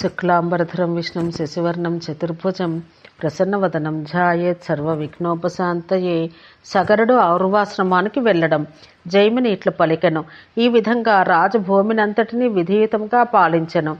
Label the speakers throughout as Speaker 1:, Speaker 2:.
Speaker 1: శుక్లాంబరధరం విష్ణుం శశివర్ణం చతుర్భుజం ప్రసన్నవదనం ఝాయేత్ సర్వ విఘ్నోపశాంతయే సగరుడు ఔర్వాశ్రమానికి వెళ్ళడం జైమిని ఇట్లు పలికెను. ఈ విధంగా రాజభూమినంతటిని విధేయుతంగా పాలించెను.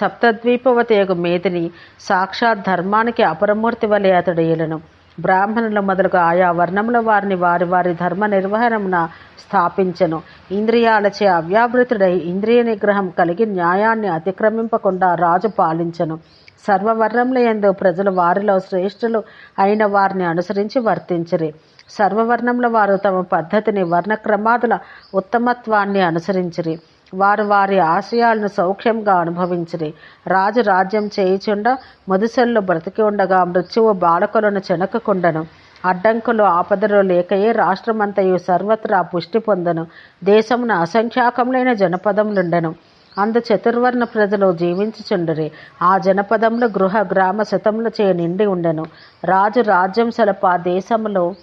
Speaker 1: సప్తద్వీపవతేగు మేదిని సాక్షాత్ ధర్మానికి అపరమూర్తి వలె అతడు ఏలను బ్రాహ్మణుల మొదలుగు ఆయా వర్ణముల వారిని వారి వారి ధర్మ నిర్వహణమున స్థాపించెను. ఇంద్రియాలచే అవ్యాభృతుడై ఇంద్రియ నిగ్రహం కలిగి న్యాయాన్ని అతిక్రమింపకుండా రాజు పాలించెను. సర్వవర్ణముల ఎందు ప్రజలు వారిలో శ్రేష్ఠులు అయిన వారిని అనుసరించి వర్తించిరి. సర్వవర్ణముల వారు తమ పద్ధతిని వర్ణక్రమాదుల ఉత్తమత్వాన్ని అనుసరించిరి. వారు వారి ఆశయాలను సౌఖ్యంగా అనుభవించిరి. రాజు రాజ్యం చేయుచుండ ముదుసల్లో బ్రతికి ఉండగా మృత్యువు బాలకులను చెనకకుండను అడ్డంకులు ఆపదలు లేకయే రాష్ట్రమంతయు సర్వత్రా పుష్టి పొందను. దేశమున అసంఖ్యాకములైన జనపదములుండెను. అందు చతుర్వర్ణ ప్రజలు జీవించుచుండరి. ఆ జనపదములు గృహ గ్రామ శతములచే నిండి ఉండెను. రాజు రాజ్యం సలప ఆ దేశములో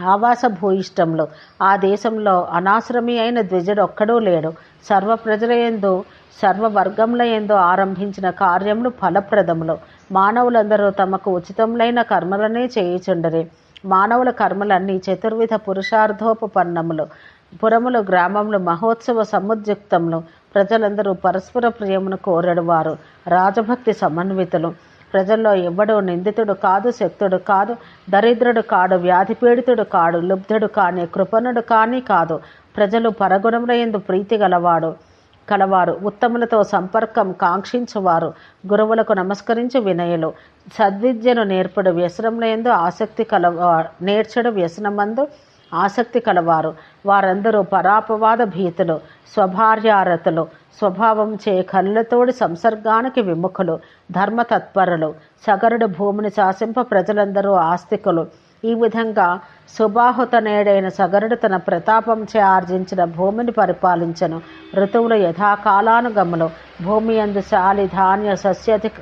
Speaker 1: ఆవాస భూయిష్టంలో ఆ దేశంలో అనాశ్రమి అయిన ద్విజుడు ఒక్కడూ లేడు. సర్వ ప్రజల ఎందు సర్వవర్గముల ఎందు ఆరంభించిన కార్యములు ఫలప్రదములు. మానవులందరూ తమకు ఉచితములైన కర్మలనే చేయుచుండరి. మానవుల కర్మలన్నీ చతుర్విధ పురుషార్థోపపన్నములు పురములు గ్రామములు మహోత్సవ సముద్యుక్తములు. ప్రజలందరూ పరస్పర ప్రియమును కోరడువారు. రాజభక్తి సమన్వితులు. ప్రజల్లో ఎవ్వడు నిందితుడు కాదు శక్తుడు కాదు దరిద్రుడు కాడు వ్యాధిపీడితుడు కాడు లుబ్ధుడు కాని కృపణుడు కానీ కాదు. ప్రజలు పరగుణముల ఎందు ప్రీతి గలవాడు కలవారు ఉత్తములతో సంపర్కం కాంక్షించువారు. గురువులకు నమస్కరించు వినయులు. సద్విద్యను నేర్పడు వ్యసనముల ఎందు ఆసక్తి కలవా నేర్చడు వ్యసనమందు ఆసక్తి కలవారు. వారందరూ పరాపవాద భీతులు స్వభార్యారతులు స్వభావం చే కళ్ళతోడి సంసర్గానికి విముఖులు ధర్మ తత్పరులు సగరుడు భూమిని శాసింప ప్రజలందరూ ఆస్తికులు. ఈ విధంగా సుబాహుత నేడైన సగరుడు తన ప్రతాపం చే ఆర్జించిన భూమిని పరిపాలించను. ఋతువులు యథాకాలానుగములు. భూమి అందు శాలి ధాన్య సస్యధిక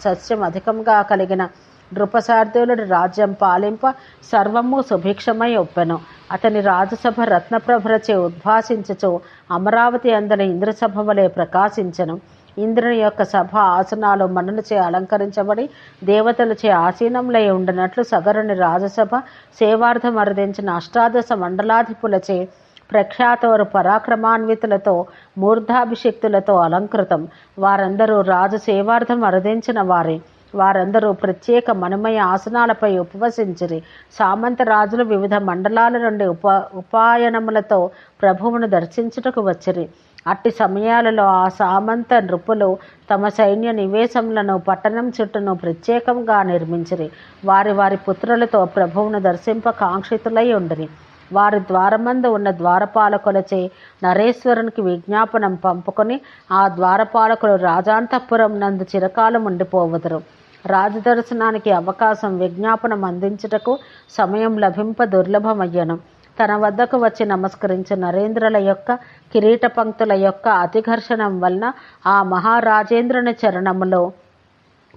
Speaker 1: సస్యం అధికంగా కలిగిన నృపశార్దూలుడు రాజ్యం పాలింప సర్వము సుభిక్షమై ఒప్పెను. అతని రాజసభ రత్నప్రభరచే ఉద్భాసించుచు అమరావతి అందరి ఇంద్రసభ వలె ప్రకాశించెను. ఇంద్రుని యొక్క సభ ఆసనాలు మనులచే అలంకరించబడి దేవతలచే ఆసీనంలై ఉండినట్లు సగరుని రాజసభ సేవార్థం అరుదించిన అష్టాదశ మండలాధిపులచే ప్రఖ్యాతవరు పరాక్రమాన్వితులతో మూర్ధాభిషిక్తులతో అలంకృతం. వారందరూ రాజు సేవార్థం అరదించిన వారే. వారందరూ ప్రత్యేక మనమయ ఆసనాలపై ఉపవసించిరి. సామంత రాజులు వివిధ మండలాల నుండి ఉప ఉపాయనములతో ప్రభువును దర్శించుటకు వచ్చిరి. అట్టి సమయాలలో ఆ సామంత నృపులు తమ సైన్య నివేశములను పట్టణం చుట్టూను ప్రత్యేకంగా నిర్మించిరి. వారి వారి పుత్రులతో ప్రభువును దర్శింప కాంక్షితులై ఉండిరి. వారి ద్వారమందు ఉన్న ద్వారపాలకులచే నరేశ్వరునికి విజ్ఞాపనం పంపుకొని ఆ ద్వారపాలకులు రాజాంతపురం నందు చిరకాలం ఉండిపోవదురు రాజదర్శనానికి అవకాశం విజ్ఞాపనం అందించుటకు సమయం లభింప దుర్లభమయ్యను. తన వద్దకు వచ్చి నమస్కరించిన నరేంద్రుల యొక్క కిరీట పంక్తుల యొక్క అతిఘర్షణం వలన ఆ మహారాజేంద్రుని చరణములో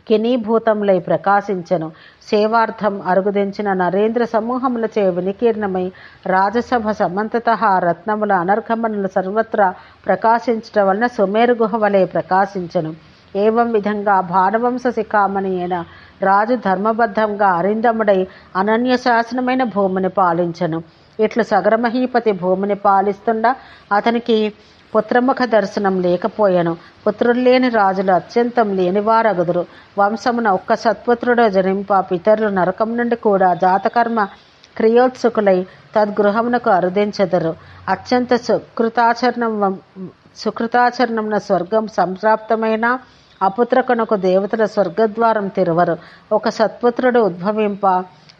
Speaker 1: కినీభూతములై ప్రకాశించెను. సేవార్థం అరుగుదించిన నరేంద్ర సమూహములచే వినికీర్ణమై రాజసభ సమంతత రత్నముల అనర్ఘమనులు సర్వత్రా ప్రకాశించటం వలన సుమేరు గుహ వలె ప్రకాశించెను. ఏవం విధంగా భానవంశ శిఖామణి అయిన రాజు ధర్మబద్ధంగా అరిందముడై అనన్య శాసనమైన భూమిని పాలించను. ఇట్లు సగరమహీపతి భూమిని పాలిస్తుండ అతనికి పుత్రముఖ దర్శనం లేకపోయాను. పుత్రులు లేని రాజులు అత్యంతం లేనివారగుదురు. వంశమున ఒక్క సత్పుత్రుడు జనింప పితరులు నరకం నుండి కూడా జాతకర్మ క్రియోత్సుకులై తద్గృహమునకు అరుదించెదరు. అత్యంత సుకృతాచరణం సుకృతాచరణమున స్వర్గం సంప్రాప్తమైన అపుత్రకునకు దేవతల స్వర్గద్వారం తెరవరు. ఒక సత్పుత్రుడు ఉద్భవింప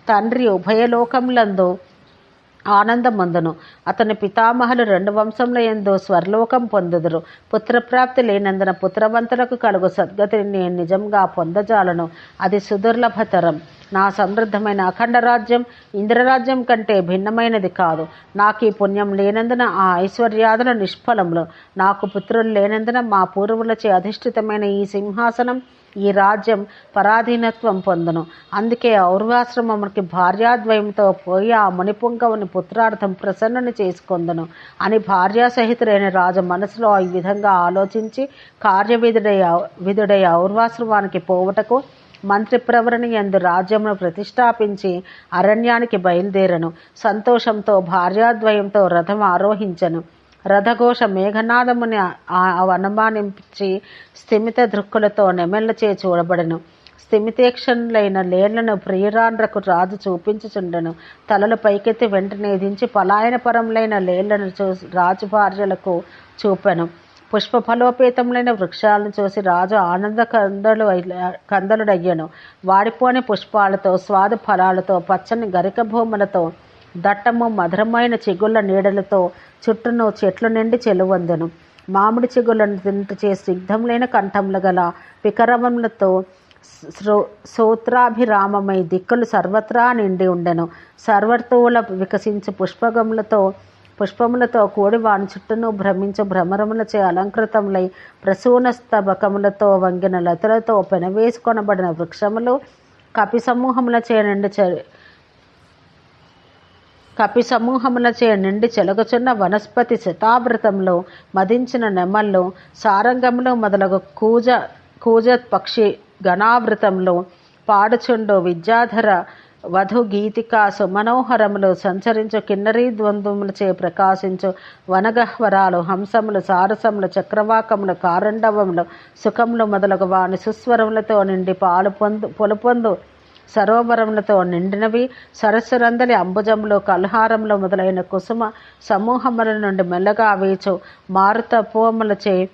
Speaker 1: తండ్రి ఉభయలోకములందు ఆనందమందును. అతని పితామహులు రెండు వంశముల ఎందు స్వర్లోకం పొందుదురు. పుత్రప్రాప్తి లేనందున పుత్రవంతులకు కలుగు సద్గతిని నేను నిజంగా పొందజాలను. అది సుదుర్లభతరం. నా సమృద్ధమైన అఖండ రాజ్యం ఇంద్రరాజ్యం కంటే భిన్నమైనది కాదు. నాకు ఈ పుణ్యం లేనందున ఆ ఐశ్వర్యాదుల నిష్ఫలములు. నాకు పుత్రులు లేనందున మా పూర్వులచే అధిష్ఠితమైన ఈ సింహాసనం ఈ రాజ్యం పరాధీనత్వం పొందును. అందుకే ఔర్వాశ్రమమునికి భార్యాద్వయంతో పోయి ఆ మునిపుంగవుని పుత్రార్థం ప్రసన్నుని చేసుకొందును. అని భార్యాసహితుడైన రాజు మనసులో ఈ విధంగా ఆలోచించి కార్యవిధుడై విధుడై ఔర్వాశ్రమానికి పోవుటకు మంత్రి ప్రవరణి ఎందు రాజ్యమును ప్రతిష్టాపించి అరణ్యానికి బయలుదేరను. సంతోషంతో భార్యాద్వయంతో రథం ఆరోహించను. రథఘోష మేఘనాదముని అనుమానించి స్థిమిత దృక్కులతో నెమెళ్ళచే చూడబడను. స్థిమితేక్షణులైన లేళ్ళను ప్రియురాండ్రకు రాజు చూపించుచుండెను. తలలు పైకెత్తి వెంటనే దించి పలాయనపరములైన లేళ్ళను చూసి రాజు భార్యలకు చూపెను. పుష్ప ఫలోపేతములైన వృక్షాలను చూసి రాజు ఆనంద కందలు కందలుడయ్యను. వాడిపోని పుష్పాలతో స్వాదు ఫలాలతో పచ్చని గరిక భూములతో దట్టము మధురమైన చిగుళ్ళ నీడలతో చుట్టూను చెట్లు నిండి చెలువందెను. మామిడి చిగులను తింటచే సిగ్ధములైన కంఠములు గల పికరములతో సూత్రాభిరామమై దిక్కులు సర్వత్రా నిండి ఉండెను. సర్వర్తువుల వికసించు పుష్పగములతో పుష్పములతో కూడి వాని చుట్టూను భ్రమించు భ్రమరములచే అలంకృతములై ప్రసూన స్తబకములతో వంగిన లతలతో పెనవేసుకొనబడిన వృక్షములు కపి సమూహములచే నిండి కపి సమూహములచే నిండి చెలగుచున్న వనస్పతి శతావృతంలో మదించిన నెమల్లో సారంగంలో మొదలగు కూజ కూజ పక్షి గణావృతంలో పాడుచుండు విద్యాధర వధు గీతికా సుమనోహరములు సంచరించు కిన్నరీ ద్వంద్వములచే ప్రకాశించు వనగహ్వరాలు హంసములు సారసములు చక్రవాకములు కారండవములు సుఖములు మొదలగు వాని సుస్వరములతో నిండి పాలు పొందు పొలుపొందు సరోవరములతో నిండినవి. సరస్సురందలి అంబుజములు కల్హారంలో మొదలైన కుసుమ సమూహముల నుండి మెల్లగా వేచు మారుత పూములచే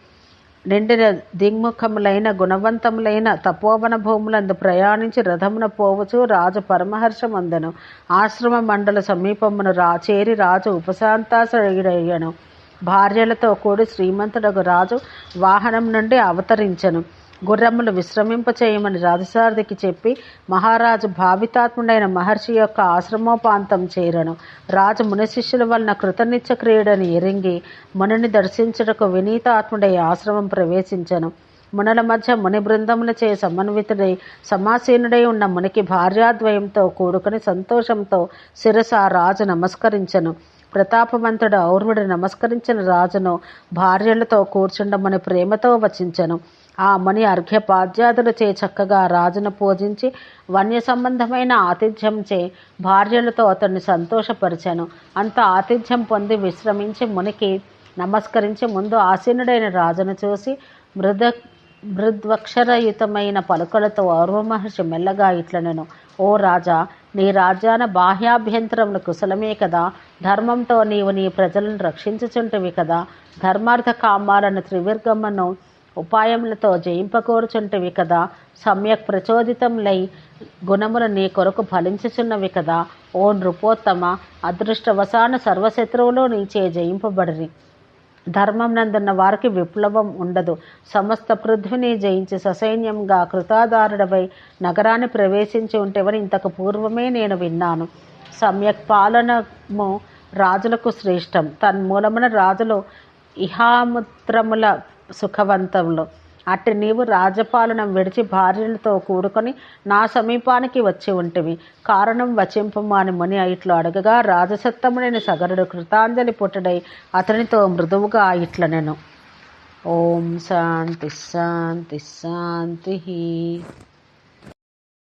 Speaker 1: నిండిన దిగ్ముఖములైన గుణవంతములైన తపోవన భూములందు ప్రయాణించి రథమున పోవచ్చు రాజు పరమహర్షమందను. ఆశ్రమ మండల సమీపమును రా చేరి రాజు ఉపశాంతాసయుడయ్యను భార్యలతో కూడి శ్రీమంతుడకు రాజు వాహనం నుండి అవతరించను. గుర్రములు విశ్రమింపచేయమని రాజసారథికి చెప్పి మహారాజు భావితాత్ముడైన మహర్షి యొక్క ఆశ్రమోపాంతం చేరను. రాజు మునిశిష్యుల వలన కృతనిత్య క్రీడని ఎరింగి మునిని దర్శించుటకు వినీతాత్ముడై ఆశ్రమం ప్రవేశించను. మునుల మధ్య ముని బృందములచే సమన్వితుడై సమాసీనుడై ఉన్న మునికి భార్యాద్వయంతో కూడుకుని సంతోషంతో శిరస రాజు నమస్కరించను. ప్రతాపవంతుడు ఔర్వుడు నమస్కరించిన రాజును భార్యలతో కూర్చుండమని ప్రేమతో వచించను. ఆ మణి అర్ఘ్యపాద్యాదులచే చక్కగా రాజును పూజించి వన్య సంబంధమైన ఆతిథ్యంచే భార్యలతో అతన్ని సంతోషపరిచాను. అంత ఆతిథ్యం పొంది విశ్రమించి మునికి నమస్కరించి ముందు ఆసీనుడైన రాజును చూసి మృద మృద్వక్షరయుతమైన పలుకలతో అరువమహర్షి మెల్లగా ఇట్లనెను ఓ రాజా నీ రాజ్యాన బాహ్యాభ్యంతరములు కుశలమే కదా. ధర్మంతో నీవు నీ ప్రజలను రక్షించుచుంటివి కదా. ధర్మార్థ కామాలను త్రివిర్గమ్మను ఉపాయములతో జయింపకూర్చుంటివి కదా. సమ్యక్ ప్రచోదితంలై గుణములు నీ కొరకు ఫలించుచున్నవి కదా. ఓ నృపోత్తమ అదృష్టవశాన సర్వశత్రువులు నీచే జయింపబడిరి. ధర్మం నందున్న వారికి విప్లవం ఉండదు. సమస్త పృథ్వీని జయించి ససైన్యంగా కృతాదారుడవై నగరాన్ని ప్రవేశించి ఉంటేవని ఇంతకు పూర్వమే నేను విన్నాను. సమ్యక్ పాలనము రాజులకు శ్రేష్టం. తన్మూలమున రాజులు ఇహాముత్రముల సుఖవంతంలో. అట్టి నీవు రాజపాలనం విడిచి భార్యలతో కూడుకొని నా సమీపానికి వచ్చి ఉంటివి. కారణం వచింపము అని ముని ఇట్లు అడగగా రాజసత్తముడైన సగరుడు కృతాంజలి పుట్టుడై అతనితో మృదువుగా ఇట్లనెను. ఓం శాంతి శాంతి శాంతి